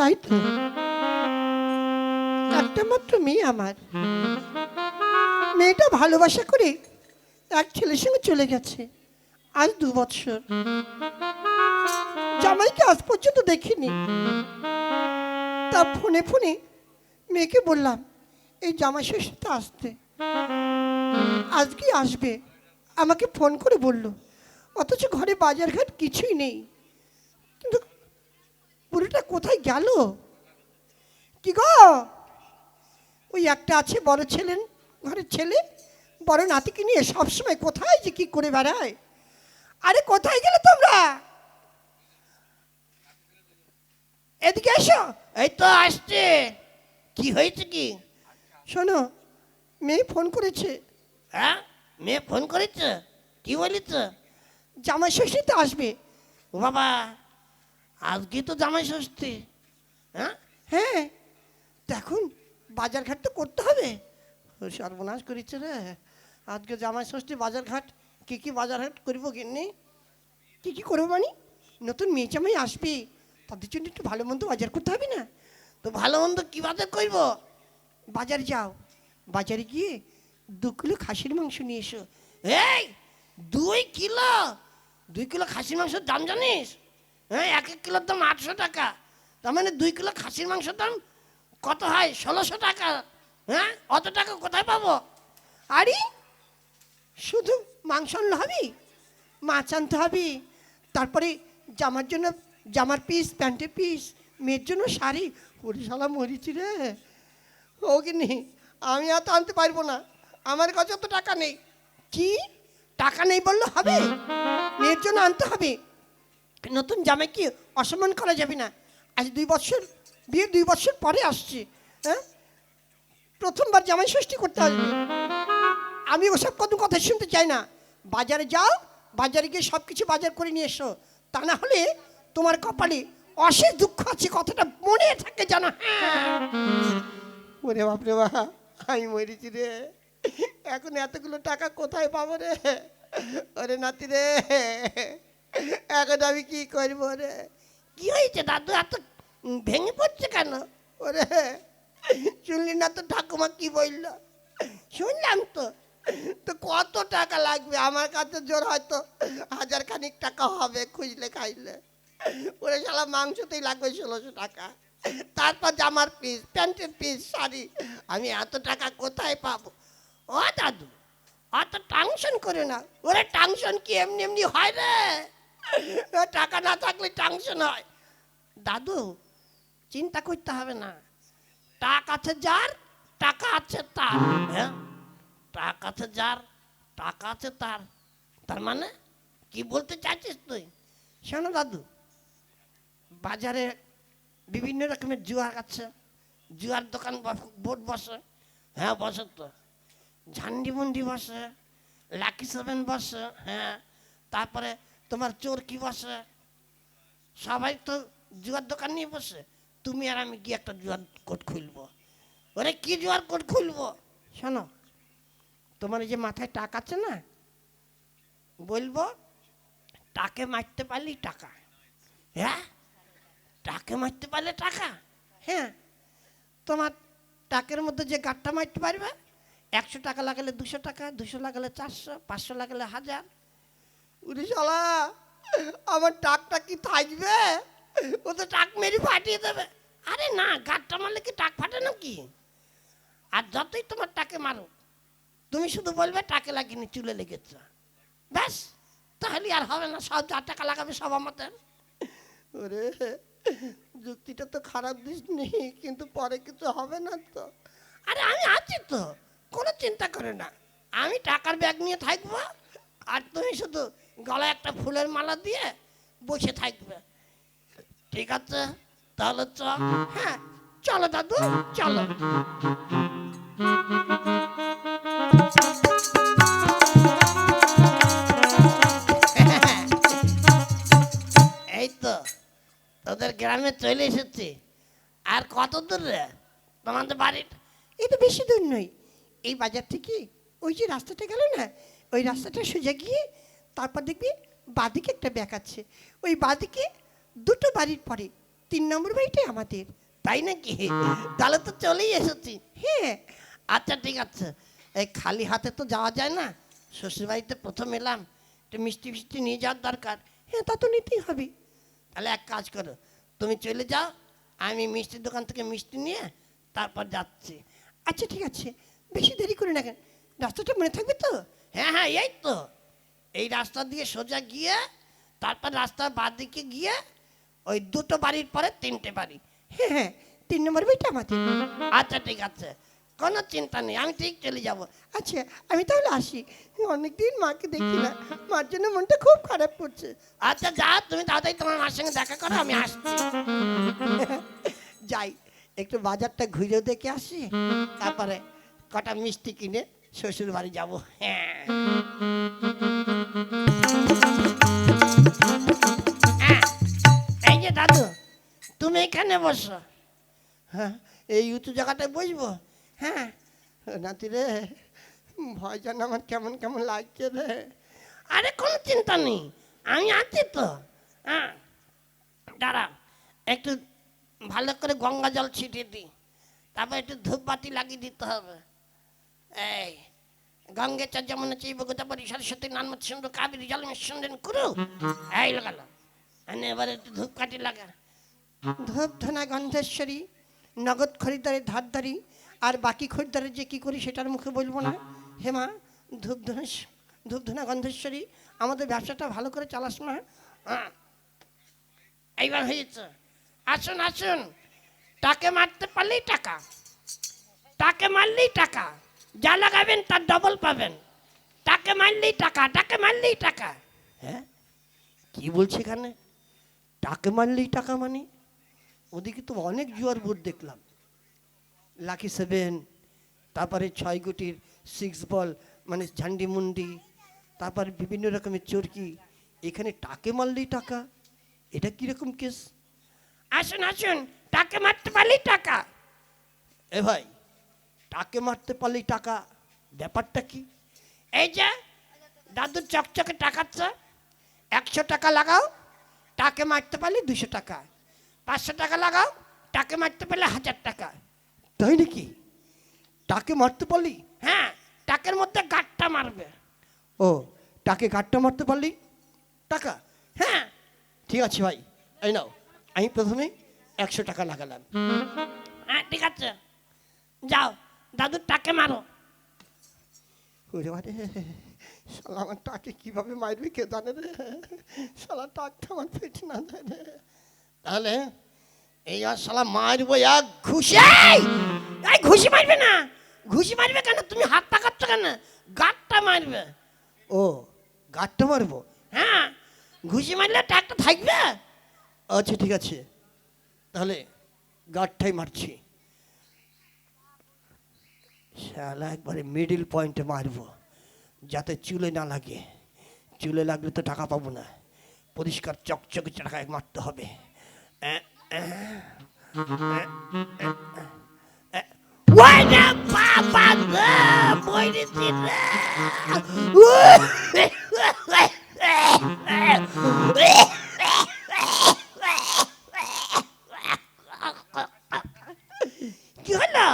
তাই তো? একটা মাত্র মেয়ে আমার। মেয়েটা ভালোবাসা করে এক ছেলের সঙ্গে চলে গেছে আজ দু বৎসর জামাইকে আজ পর্যন্ত দেখিনি। তা ফোনে ফোনে মেয়েকে বললাম, এই জামাই ষষ্ঠীতে আসতে। আজকে আসবে? আমাকে ফোন করে বলল, অথচ ঘরে বাজারঘাট কিছুই নেই। কিন্তু বুড়িটা কোথায় গেল? কি গো? ওই একটা আছে বড় ছেলে ঘরের ছেলে বড় নাতিকে নিয়ে সবসময় কোথায় যে কি করে বেড়ায়? আরে কোথায় গেলে তোমরা? এদিকে এসো। এই তো আসছে। কি হয়েছে কি? শোনো মেয়ে ফোন করেছে। হ্যাঁ? মেয়ে ফোন করেছে? কি বলিস জামাই ষষ্ঠীতে আসবে। ও বাবা আজকে তো জামাই ষষ্ঠী। হ্যাঁ? হ্যাঁ তো এখন বাজার ঘাট তো করতে হবে। সর্বনাশ করেছে রে। আজকে জামাই ষষ্ঠী বাজার ঘাট কী কী বাজার ঘাট করব কিনে কী কী করব মানে? নতুন মেয়ে জামাই আসবে, তাদের জন্য একটু ভালো মন্দ বাজার করতে হবে না? তো ভালো মন্দ কি বাজার করব? বাজারে যাও। বাজারে গিয়ে দু কিলো খাসির মাংস নিয়ে এসো। এই, দুই কিলো? দুই কিলো খাসির মাংসের দাম জানিস? হ্যাঁ এক এক কিলোর দাম আটশো টাকা। তার মানে দুই কিলো খাসির মাংসের দাম কত হয়? ষোলোশো টাকা। হ্যাঁ? অত টাকা কোথায় পাবো? আরে, শুধু মাংস আনলে হবে, মাছ আনতে হবে, তারপরে জামার জন্য জামার পিস প্যান্টের পিস মেয়ের জন্য শাড়ি। ওরে শালা মরিছি রে। ও কিনি আমি আর তো আনতে পারব না। আমার কাছে তো টাকা নেই। কি? টাকা নেই বললে হবে? মেয়ের জন্য আনতে হবে? নতুন জামাই কি অসম্মান করা যাবে না? আজ দুই বছর বিয়ে দুই বছর পরে আসছি হ্যাঁ? প্রথমবার জামাই ষষ্ঠী করতে আসবে। আমি ওসব কোনো কথা শুনতে চাই না। বাজারে যাও, বাজারে গিয়ে সব কিছু বাজার করে নিয়ে এসো। তা না হলে তোমার কপালে অশেষ দুঃখ আছে, কথাটা মনে থাকে জানো হ্যাঁ। ওরে বাপরে বা আমি মরেছি রে। এখন এতগুলো টাকা কোথায় পাবো রে? ওরে নাতি রে। এখন আমি কি করব রে? কি হয়েছে দাদু? এত ভেঙে পড়ছে কেন? ওরে, শুনলি না তো ঠাকুমা কি বলল? শুনলাম তো। তো কত টাকা লাগবে? আমার কাছে জোর হয়তো হাজার খানিক টাকা হবে খুঁজলে খাইলে। ওরে শালা, মাংসতেই লাগবে ষোলোশো টাকা। তারপর জামার পিস প্যান্টের পিস শাড়ি। আমি এত টাকা কোথায় পাবো? ও দাদু, অত টাংশন করে না। ওরে টাংশন কি এমনি এমনি হয় রে? টাকা না থাকলে টাংশন হয়। দাদু, চিন্তা করতে হবে না। টাকা আছে যার, টাকা আছে তার। হ্যাঁ? টাকা আছে যার, টাকা আছে তার। তার মানে? কি বলতে চাইছিস তুই? শোনো দাদু, বাজারে বিভিন্ন রকমের জুয়ার আছে। জুয়ার দোকান বোর্ড বসে। হ্যাঁ বসে তো। ঝান্ডি মুন্ডি বসে। লাকি সেভেন বসে। হ্যাঁ? তারপরে তোমার চোরকি বসে? সবাই তো জুয়ার দোকান নিয়ে বসে। তুমি আর আমি কি একটা জুয়ার কোট খুলবো। ওরে, কি জুয়ার কোট খুলবো? শোনো, তোমার যে মাথায় টাকা আছে না? বলব, টাকে মারতে পারলেই টাকা। হ্যাঁ? টাকে মারতে পারলে টাকা? হ্যাঁ। তোমার টাকের মধ্যে যে গাঁটটা মারতে পারবে? একশো টাকা লাগালে দুশো টাকা, দুশো লাগালে চারশো, পাঁচশো লাগালে হাজার উনি শালা, আমার টাকটা কি থাকবে? ও তো টাক মেরে ফাটিয়ে দেবে। আরে না, গাঁটটা মারলে কি টাক ফাটে না কি আর যতই তোমার টাকে মারো তুমি শুধু বলবে টাকে লাগিনি চুলে লেগেছে। ব্যাস, তাহলে আর হবে না, সব যা টাকা লাগাবে সব আমাদের। ওরে, যুক্তিটা তো খারাপ দিস নেই, কিন্তু পরে কিছু হবে না তো। আরে আমি আছি তো, কোনো চিন্তা করে না। আমি টাকার ব্যাগ নিয়ে থাকব, আর তুমি শুধু গলায় একটা ফুলের মালা দিয়ে বসে থাকবে। ঠিক আছে? তাহলে চ। হ্যাঁ চলো দাদু, চলো। এই তো, তোদের গ্রামে চলে এসেছি। আর কত দূর রে? তোমাদের বাড়ির এই তো বেশি দূর নয়। এই বাজার থেকে ওই যে রাস্তাটা গেল না, ওই রাস্তাটা সোজা গিয়ে তারপর দেখবি বাদিকে একটা ব্যাগ আছে। ওই বাদিকে দুটো বাড়ির পরে তিন নম্বর বাড়িটাই আমাদের তাই নাকি? তাহলে তো চলেই এসেছি। হ্যাঁ আচ্ছা ঠিক আছে। এই খালি হাতে তো যাওয়া যায় না। শ্বশুরবাড়িতে প্রথম এলাম একটু মিষ্টি ফিষ্টি নিয়ে যাওয়ার দরকার। হ্যাঁ তা তো নিতেই হবে। তাহলে এক কাজ করো তুমি চলে যাও আমি মিষ্টির দোকান থেকে মিষ্টি নিয়ে তারপর যাচ্ছি। আচ্ছা ঠিক আছে। বেশি দেরি করে না কেন? রাস্তাটা মনে থাকবে তো? হ্যাঁ হ্যাঁ এই তো। এই রাস্তা দিয়ে সোজা গিয়ে, তারপর রাস্তার বাঁ দিকে গিয়ে ওই দুটো বাড়ির পরে তিনটে বাড়ি। হ্যাঁ হ্যাঁ তিন নম্বর বাড়িটা আমাদের। আচ্ছা ঠিক আছে। কোনো চিন্তা নেই, আমি ঠিক চলে যাব। আচ্ছা আমি তাহলে আসি। অনেকদিন মাকে দেখি না। মার জন্য মনটা খুব খারাপ করছে। আচ্ছা যা, তুমি তাড়াতাড়ি তোমার মার সঙ্গে দেখা করো, আমি আসছি। যাই, একটু বাজারটা ঘুরেও দেখে আসি। তারপরে কটা মিষ্টি কিনে শ্বশুর বাড়ি যাব। হ্যাঁ। এই যে দাদু তুমি এখানে বসো। হ্যাঁ এই উঁচু জায়গাটায় বসবো? হ্যাঁ। নাতি রে ভয় যেন আমার কেমন কেমন লাগছে রে। আরে কোনো চিন্তা নেই আমি আছি তো। হ্যাঁ। দাঁড়া একটু ভালো করে গঙ্গা জল ছিটিয়ে দিই। তারপর একটু ধূপবাতি লাগিয়ে দিতে হবে। এই গঙ্গে চ যেমন চৈব গোদাবরী সরস্বতী নানমত সুন্দর কাবেরী জল মিশ্রণ করু। এই লাগালো। আর এবারে একটু ধূপকাঠি লাগা। ধূপ ধনা গন্ধেশ্বরী নগদ খরিদ্দারের ধারদারি আর বাকি খরিদ্দারের যে কি করি সেটার মুখে বলব না। হেমা ধূপ ধনা ধূপ ধনা গন্ধেশ্বরী আমাদের ব্যবসাটা ভালো করে চালাস না। এইবার হয়েছে। আসুন আসুন। টাকে মারতে পারলেই টাকা। টাকে মারলেই টাকা। যা লাগাবেন তার ডবল পাবেন। টাকে মারলেই টাকা, টাকে মারলেই টাকা। হ্যাঁ? কি বলছে এখানে? টাকা মারলেই টাকা মানে? ওদিকে তো অনেক জুয়ার বোর্ড দেখলাম। লাকি সেভেন, তারপরে ছয় গুটির সিক্স বল মানে ঝান্ডি মুন্ডি, তারপরে বিভিন্ন রকমের চরকি। এখানে টাকে মারলেই টাকা, এটা কীরকম কেস আসুন আসুন, টাকে মারতে পারলেই টাকা। এ ভাই টাকে মারতে পারলেই টাকা ব্যাপারটা কি? এই যে দাদুর চকচকে টাকাচ্ছে একশো টাকা লাগাও টাকে মারতে পারলে দুশো টাকা। পাঁচশো টাকা লাগাও টাকে মারতে পারলে হাজার টাকা। তাই নাকি? টাকে মারতে পারলি? হ্যাঁ টাকের মধ্যে গাঁটটা মারবে। ও টাকে গাঁটটা মারতে পারলি? টাকা? হ্যাঁ। ঠিক আছে ভাই এই নাও আমি প্রথমে একশো টাকা লাগালাম। হ্যাঁ ঠিক আছে। যাও। দাদুর টাকে মারো। ওরে শালা আমার টাকে কীভাবে মারবি কে জানে রে? শালা টাকটা আমার পেটে না দেয় রে। তাহলে এই আর শালা মারবো এক ঘুষি। এই! এই ঘুষি মারবে না। ঘুষি মারবে কেন? তুমি হাত পাকাচ্ছ কেন? গাঁটটা মারবে। ও গাঁটটা মারবো? হ্যাঁ ঘুষি মারলে টাকটা থাকবে। আচ্ছা ঠিক আছে। তাহলে গাঁটটাই মারছি। শালা, একবারে মিডিল পয়েন্টে মারবো। যাতে চুলে না লাগে। চুলে লাগলে তো টাকা পাবো না। পরিষ্কার চকচকে টাকায় মারতে হবে। কি হলো?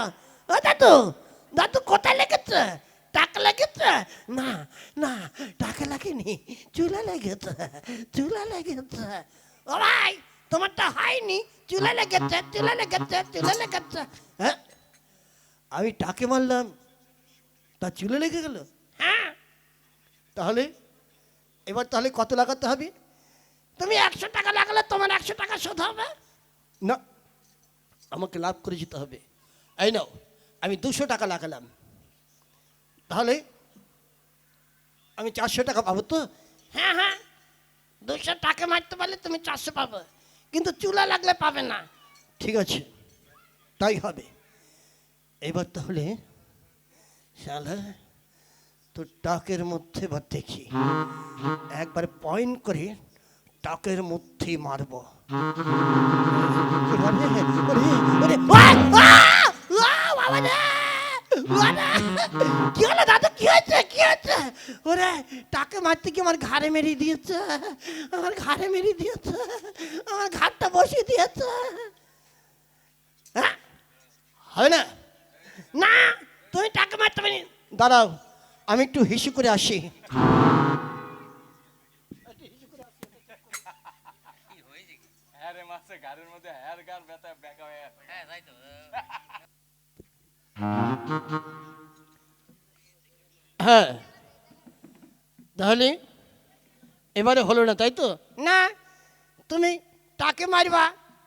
দাদু কোথায় লেগেছে টাকা লেগেছে না না টাকা লাগেনি চুলা লেগেছে চুলা লেগেছে। ও ভাই তোমারটা হয়নি? চুলা লেগেছে চুলা লেগেছে চুলা লেগেছে। হ্যাঁ? আমি টাকে মারলাম তা চুলে লেগে গেল? হ্যাঁ। তাহলে এবার তাহলে কত লাগাতে হবে? তুমি একশো টাকা লাগালে তোমার একশো টাকা শোধ হবে। না আমাকে লাভ করে যেতে হবে। এই নাও আমি দুশো টাকা লাগালাম। তাহলে আমি চারশো টাকা পাবো তো? হ্যাঁ হ্যাঁ দুশো টাকা মারতে পারলে তুমি চারশো পাবে কিন্তু চুলা লাগলে পাবে না ঠিক আছে তাই হবে এবার তাহলে শালা তোর টাকের মধ্যে এবার দেখি একবার পয়েন্ট করে টাকের মধ্যে মারবো ওরে, ওরে, ওরে, কি হলো দাদু? কি হয়েছে? কি হয়েছে? ওরে টাকে মারতে কি আমার ঘাড়ে মেরে দিয়েছে। আমার ঘাড়ে মেরে দিয়েছে। আমার ঘাটটা বসিয়ে দিয়েছে। হ্যাঁ? হবে না? না তুমি টাকা মারতে পারি দাঁড়াও আমি একটু হিসু করে আসি। হ্যাঁ গাড়ির মধ্যে হ্যার গার ব্যথা ব্যাকা হয়ে হ্যাঁ তাই তো। হ্যাঁ। তাহলে এবারে হলো না তাই তো? না তুমি টাকে মারবা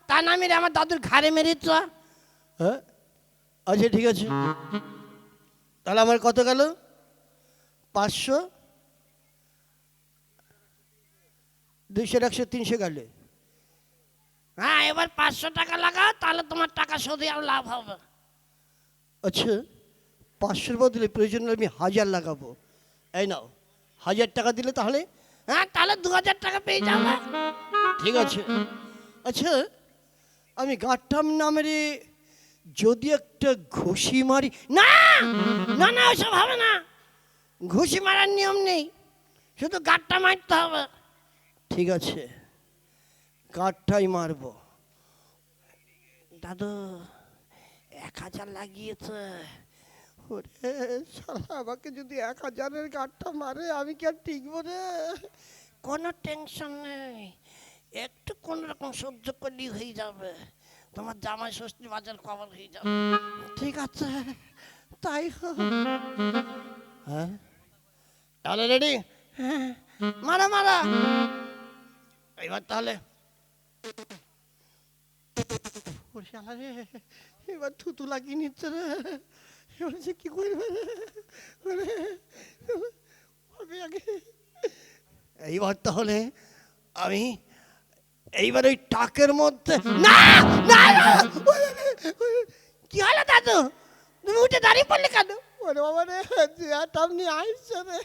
তা না মেরে আমার দাদুর ঘাড়ে মেরেছ হ্যাঁ? আচ্ছা ঠিক আছে। তাহলে আমার কত গেল? পাঁচশো? দুইশো একশো তিনশো গেল। হ্যাঁ এবার পাঁচশো টাকা লাগাও তাহলে তোমার টাকা শোধে আর লাভ হবে। আচ্ছা পাঁচশোর বদলে প্রয়োজন আমি হাজার লাগাবো। এই নাও, হাজার টাকা দিলে তাহলে হ্যাঁ তাহলে দু হাজার টাকা পেয়ে যাবে ঠিক আছে। আচ্ছা আমি গাঁটাম নামের যদি একটা ঘুষি মারি, না না না, ওসব হবে না। ঘুষি মারার নিয়ম নেই, শুধু গাঁটটা মারতে হবে। ঠিক আছে, গাঁটটাই মারবো। দাদু এক হাজার লাগিয়েছে। ওরে শালা আমাকে যদি এক হাজারের গাঁটটা মারে আমি কি আর টিকবো রে? কোনো টেনশন নেই। একটু কোন রকম সহ্য করলেই হয়ে যাবে। তোমার জামাই ষষ্ঠী বাজার কভার হয়ে যাবে। ঠিক আছে তাই হোক। হ্যাঁ? তাহলে রেডি? মারা মারা। এবার তাহলে রে এবার থুতু লাগিয়ে নিচ্ছে রে। এবার সে কি করবে আমি আগে এইবার তাহলে আমি এইবার ওই টাকের মধ্যে না! না! কি হলো দাদু? তুমি উঠে দাঁড়িয়ে পড়লে কেন? ওরে বাবা রে চেয়ারটা আপনি আসছে রে,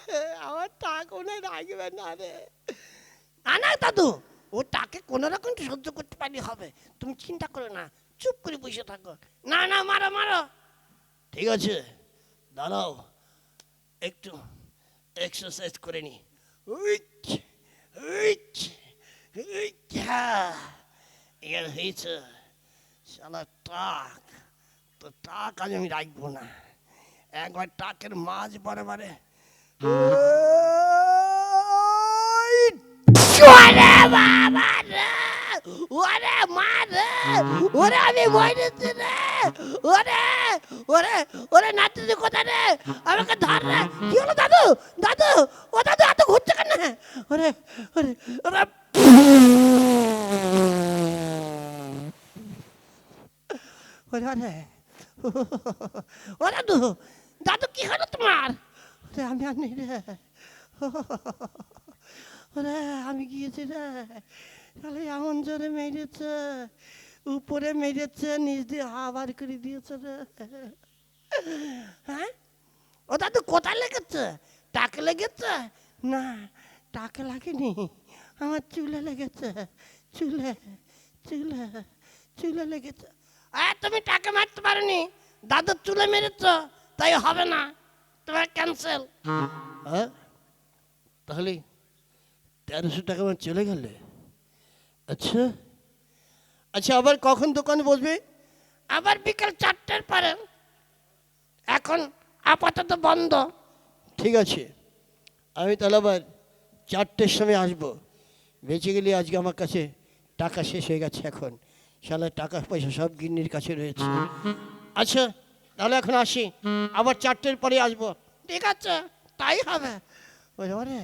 আমার টাক ওনে রাখবে না রে। না দাদু, ও তাকে কোনো রকম সহ্য করতে পারলে হবে। তুমি চিন্তা করো না চুপ করে বসে থাকো। না না মারো মারো। ঠিক আছে দাঁড়াও একটু এক্সারসাইজ করে নি। উইচ, উইচ, উইচ, হ্যাঁ। এবার হয়েছে শালা টাক। তো টাক আজ আমি রাখব না। একবার টাকের মাছ বারে ওরে বাবা রে! ওরে মা রে ওরে আমি মরেছি রে! ওরে! ওরে! ওরে নাতিনি কোথায় রে? আমাকে ধর রে! কি হলো দাদু? দাদু! ও দাদু এত ঘুরছে কেন? ওরে ওরে ওরে। ওরে ওরে। ও দাদু দাদু কি হলো তোমার? ওরে আমি আনি রে। ওরে আমি গিয়েছি রে। তাহলে এমন জোরে মেরেছে, উপরে মেরেছে, নিচ দিয়ে আবার করে দিয়েছে রে। হ্যাঁ? ও দাদু কোথায় লেগেছে? টাকে লেগেছে? না, টাকে লাগেনি। আমার চুলে লেগেছে, চুলে চুলে চুলে লেগেছে। আরে তুমি টাকে মারতে পারোনি। দাদুর চুলে মেরেছ, তাই হবে না। তোমার ক্যান্সেল হ্যাঁ? তাহলে তেরোশো টাকা আমার চলে গেলে? আচ্ছা। আচ্ছা আবার কখন দোকানে বসবে? আবার বিকাল চারটের পরে। এখন আপাতত বন্ধ। ঠিক আছে। আমি তাহলে আবার চারটের সময় আসব। বেঁচে গেলে আজকে আমার কাছে টাকা শেষ হয়ে গেছে এখন। শালা টাকা পয়সা সব গিন্নির কাছে রয়েছে। আচ্ছা তাহলে এখন আসি। আবার চারটের পরে আসব। ঠিক আছে তাই হবে। ওরে ওরে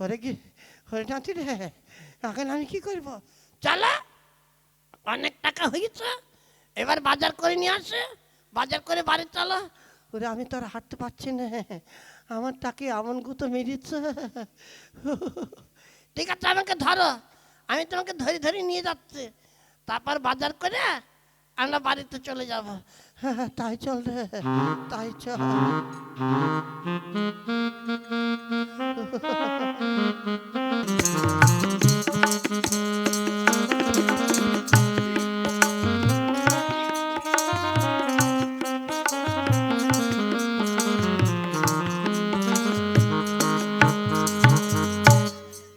ওরে কি? ওরে নাতি রে। এখন আমি কি করব? চলো। অনেক টাকা হয়েছে। এবার বাজার করে নিয়ে আসে। বাজার করে বাড়ি চলো। ওরে, আমি তো আর হাঁটতে পারছি না। আমার তাকে এমন গুতো মেরেছে। ঠিক আছে, আমাকে ধরো। আমি তোমাকে ধরে ধরে নিয়ে যাচ্ছি। তারপর বাজার করে আমরা বাড়িতে চলে যাব। হ্যাঁ তাই চল রে, তাই চল।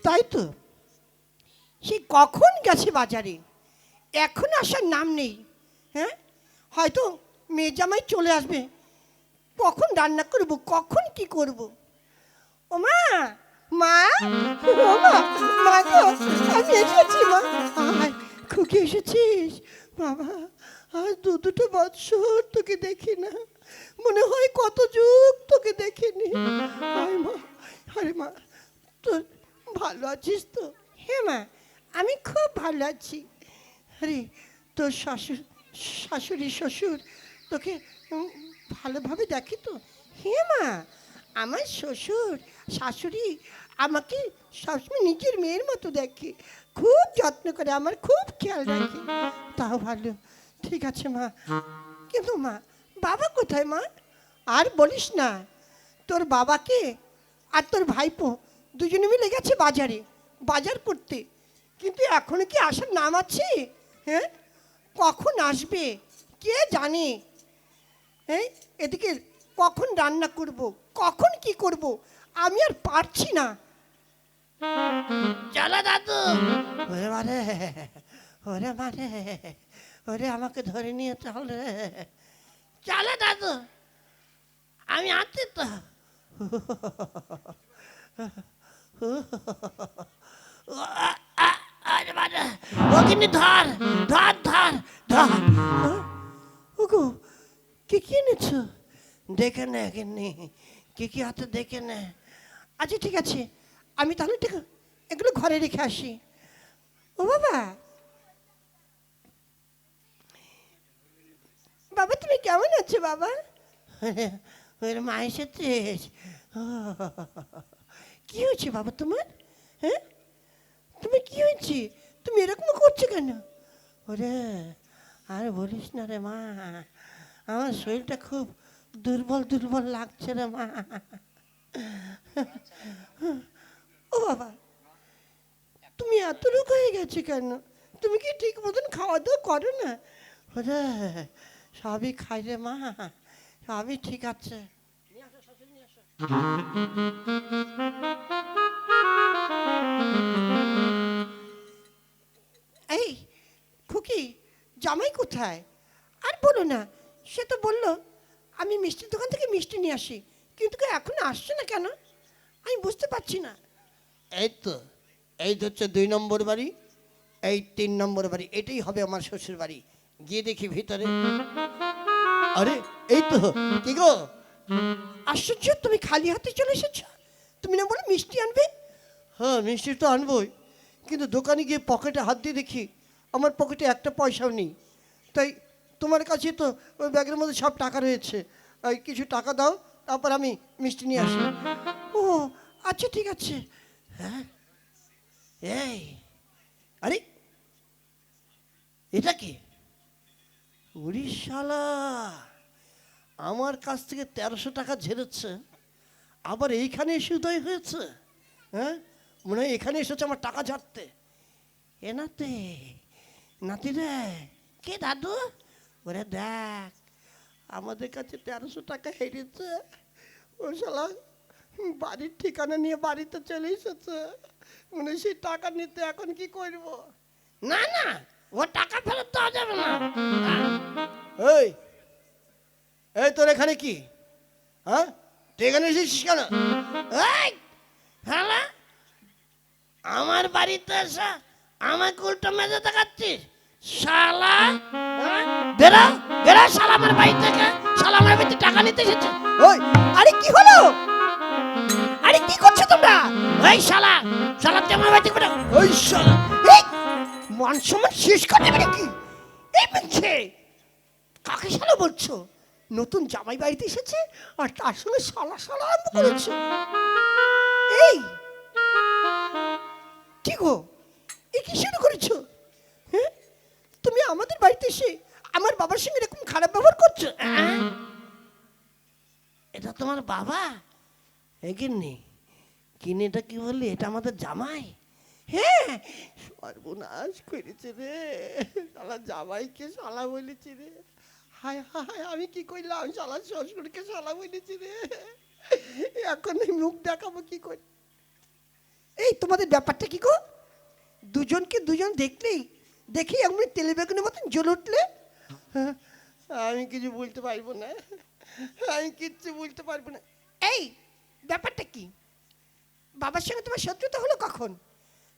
তাই তো? সে কখন গেছে বাজারে? এখন আসার নাম নেই হ্যাঁ? হয়তো মেয়ে জামাই চলে আসবে। কখন রান্না করব, কখন কি করব? ও মা মা আমি এসেছি, মা। খুকি এসেছিস? বাবা, আজ দু দুটো বৎসর তোকে দেখি না। মনে হয় কত যুগ তোকে দেখিনি। আয় মা, আরে মা তোর ভালো আছিস তো? হ্যাঁ মা, আমি খুব ভালো আছি। আরে, তোর শাশুড়, শাশুড়ি, শ্বশুর তোকে ভালোভাবে দেখি তো। হে মা, আমার শ্বশুর, শাশুড়ি আমাকে সবসময় নিজের মেয়ের মতো দেখে। খুব যত্ন করে, আমার খুব খেয়াল রাখে। তাও ভালো। ঠিক আছে মা। কিন্তু মা, বাবা কোথায় মা? আর বলিস না, তোর বাবাকে আর তোর ভাইপো দুজনে মিলে গেছে বাজারে, বাজার করতে। কিন্তু এখনও কি আসার নাম আছে? হ্যাঁ? কখন আসবে? কে জানে? হ্যাঁ এদিকে কখন রান্না করব? কখন কি করব? আমি আর পারছি না। চলো দাদু। ওরে মারে ওরে মারে ওরে আমাকে ধরে নিয়ে চল রে। চলো দাদু। আমি আছি তো। ধর ধর ধর ধর? ওগো কি কি এনেছো? দেখে নে কিন্নি কি কি হাতে দেখে নে। আচ্ছা ঠিক আছে। আমি তাহলে ঠিক এগুলো ঘরে রেখে আসি। ও বাবা। বাবা তুমি কেমন আছো বাবা? ওর মা এসেছিস ও, কি হয়েছে বাবা তোমার? হ্যাঁ? তুমি কি হয়েছে? তুমি এরকম করছ কেন? ওরে আর বলিস না রে মা। আমার শরীরটা খুব দুর্বল দুর্বল লাগছে রে মা। ও বাবা, তুমি এত রোগ হয়ে গেছে কেন? তুমি কি ঠিক মতন খাওয়া দাওয়া করো না? সবই খাই রে মা, সবই ঠিক আছে। এই, খুকি, জামাই কোথায়? আর বলো না সে তো বলল আমি মিষ্টির দোকান থেকে মিষ্টি নিয়ে আসি কিন্তু কেউ এখনও আসছে না কেন? আমি বুঝতে পারছি না। এই তো এই তো হচ্ছে দুই নম্বর বাড়ি এই তিন নম্বর বাড়ি এটাই হবে আমার শ্বশুর বাড়ি। গিয়ে দেখি ভিতরে। আরে এই তো কি গো? আশ্চর্য তুমি খালি হাতে চলে এসেছ? তুমি না বলে মিষ্টি আনবে? হ্যাঁ মিষ্টি তো আনবই কিন্তু দোকানে গিয়ে পকেটে হাত দিয়ে দেখি আমার পকেটে একটা পয়সাও নেই। তাই তোমার কাছে তো ওই ব্যাগের মধ্যে সব টাকা রয়েছে। কিছু টাকা দাও, তারপর আমি মিষ্টি নিয়ে আসি। ও আচ্ছা ঠিক আছে। হ্যাঁ এই, আরে, এটা কি? উড়িষ্যালা, আমার কাছ থেকে তেরোশো টাকা ঝেড়েছে, আবার এইখানে এসে উদয় হয়েছে? হ্যাঁ মনে হয় এখানে এসেছে আমার টাকা ঝাড়তে। এ নাতে নাতি রে কে দাদু? ওরে দেখ। আমাদের কাছে তেরোশো টাকা হেরেছে ও শালা বাড়ির ঠিকানা নিয়ে বাড়িতে চলে এসেছে। মানে সেই টাকা নিতে এখন কি করব? না না ও টাকা ফেরত দেওয়া যাবে না। এই এই তোর এখানে কি? হ্যাঁ? তুই এখানে এসেছিস কেন? এই হ্যাঁ আমার বাড়িতে এসে আমাকে উল্টো মেজে দেখাচ্ছিস? শালা? হ্যাঁ? বেরো বেরো শালা আমার বাড়ি থেকে শালা আমার বাড়িতে টাকা নিতে এসেছে। ওই আরে কি হলো? আরে কি করছ তোমরা? এই শালা শালা তুই আমার বাড়ি থেকে বেরো ওই শালা এই মান শেষ করে দেবে নাকি? এই মিছে কাকে শালা বলছো? নতুন জামাই বাড়িতে এসেছে আর তার সঙ্গে শালা শালা আরম্ভ করেছে। এই কি গো? এ কি শুরু করেছ? হ্যাঁ? তুমি আমাদের বাড়িতে এসে আমার বাবার সঙ্গে এরকম খারাপ ব্যবহার করছ? এটা তোমার বাবা? এগিনি কিনে এটা কি বললি? এটা আমাদের জামাই? হ্যাঁ সর্বনাশ করেছে রে। শালা জামাইকে শালা বলেছি রে। হায় হায় আমি কি করলাম? শালা শ্বশুরকে শালা বলেছি রে। এখন মুখ দেখাবো কি করে? এই, তোমাদের ব্যাপারটা কি গো? দুজনকে দুজন দেখলেই দেখি এমনি তেলে বেগুনের মতন জ্বলে উঠলে? হ্যাঁ, আমি কিছু বলতে পারব না। আমি কিচ্ছু বলতে পারব না। এই ব্যাপারটা কি? বাবার সঙ্গে তোমার শত্রুতা হলো কখন?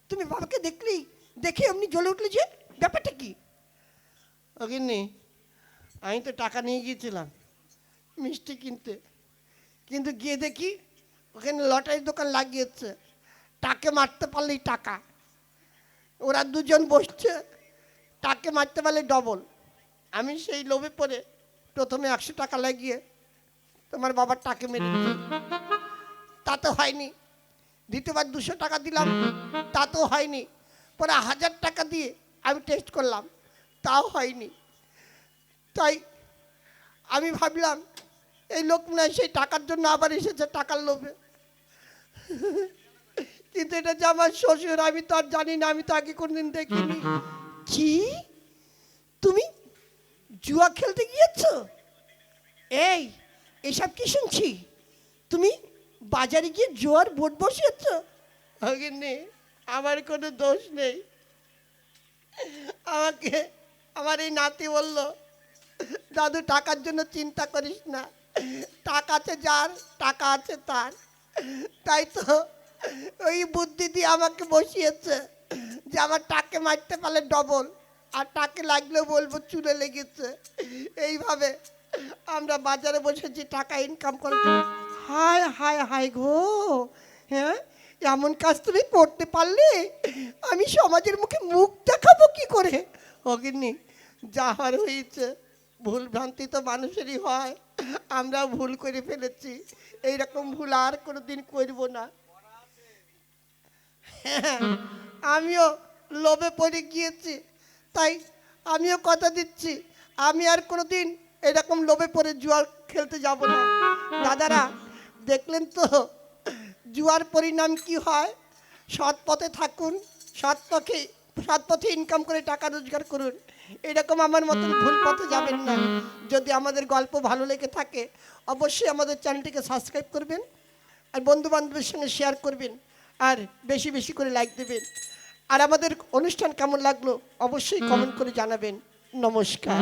তুমি বাবাকে দেখলেই দেখে এমনি জ্বলে উঠলে যে? ব্যাপারটা কি? ওগিন্নি আমি তো টাকা নিয়ে গিয়েছিলাম মিষ্টি কিনতে। কিন্তু গিয়ে দেখি ওখানে লটারির দোকান লাগিয়েছে। টাকে মারতে পারলেই টাকা। ওরা দুজন বসছে। টাকে মারতে পারলে ডবল আমি সেই লোভে পড়ে প্রথমে একশো টাকা লাগিয়ে তোমার বাবার টাকে মেরে। তাতে হয়নি। দ্বিতীয়বার দুশো টাকা দিলাম, তাতেও হয়নি। পরে হাজার টাকা দিয়ে আমি টেস্ট করলাম, তাও হয়নি। তাই আমি ভাবলাম, এই লোক হয় সেই টাকার জন্য আবার এসেছে টাকার লোভে। কিন্তু এটা যে আমার শ্বশুর, আমি তো আর জানি না, আমি তো আগে কোনদিন দেখিনি। কি? তুমি জুয়া খেলতে গিয়েছ? এই, এসব কি শুনছি? তুমি বাজারে গিয়ে জোয়ার বোট বসিয়েছ? নেই আমার কোনো দোষ নেই। আমাকে, আমার এই নাতি বলল, দাদু, টাকার জন্য চিন্তা করিস না। টাকা আছে যার, টাকা আছে তার। তাই তো ওই বুদ্ধি দিয়ে আমাকে বসিয়েছে। যে আমার টাকে মারতে পারলে ডবল আর টাকে লাগলেও বলব চুলে লেগেছে। এইভাবে আমরা বাজারে বসেছি টাকা ইনকাম করে হায় হায় হায় গো হ্যাঁ? এমন কাজ তুমি করতে পারলে? আমি সমাজের মুখে মুখ দেখাবো কি করে? অগিনি যা হওয়ার হয়েছে ভুল ভ্রান্তি তো মানুষেরই হয়। আমরা ভুল করে ফেলেছি। এইরকম ভুল আর কোনো দিন করব না। হ্যাঁ, আমিও লোভে পড়ে গিয়েছি, তাই আমিও কথা দিচ্ছি, আমি আর কোনো দিন এরকম লোভে পড়ে জুয়ার খেলতে যাব না। দাদারা, দেখলেন তো জুয়ার পরিণাম কি হয়? সৎ পথে থাকুন, সৎ পথে সৎ পথে ইনকাম করে টাকা রোজগার করুন। এরকম আমার মতন ভুল পথে যাবেন না। যদি আমাদের গল্প ভালো লেগে থাকে, অবশ্যই আমাদের চ্যানেলটিকে সাবস্ক্রাইব করবেন আর বন্ধু বান্ধবের সঙ্গে শেয়ার করবেন। আর বেশি বেশি করে লাইক দেবেন। আর আমাদের অনুষ্ঠান কেমন লাগল অবশ্যই কমেন্ট করে জানাবেন। নমস্কার।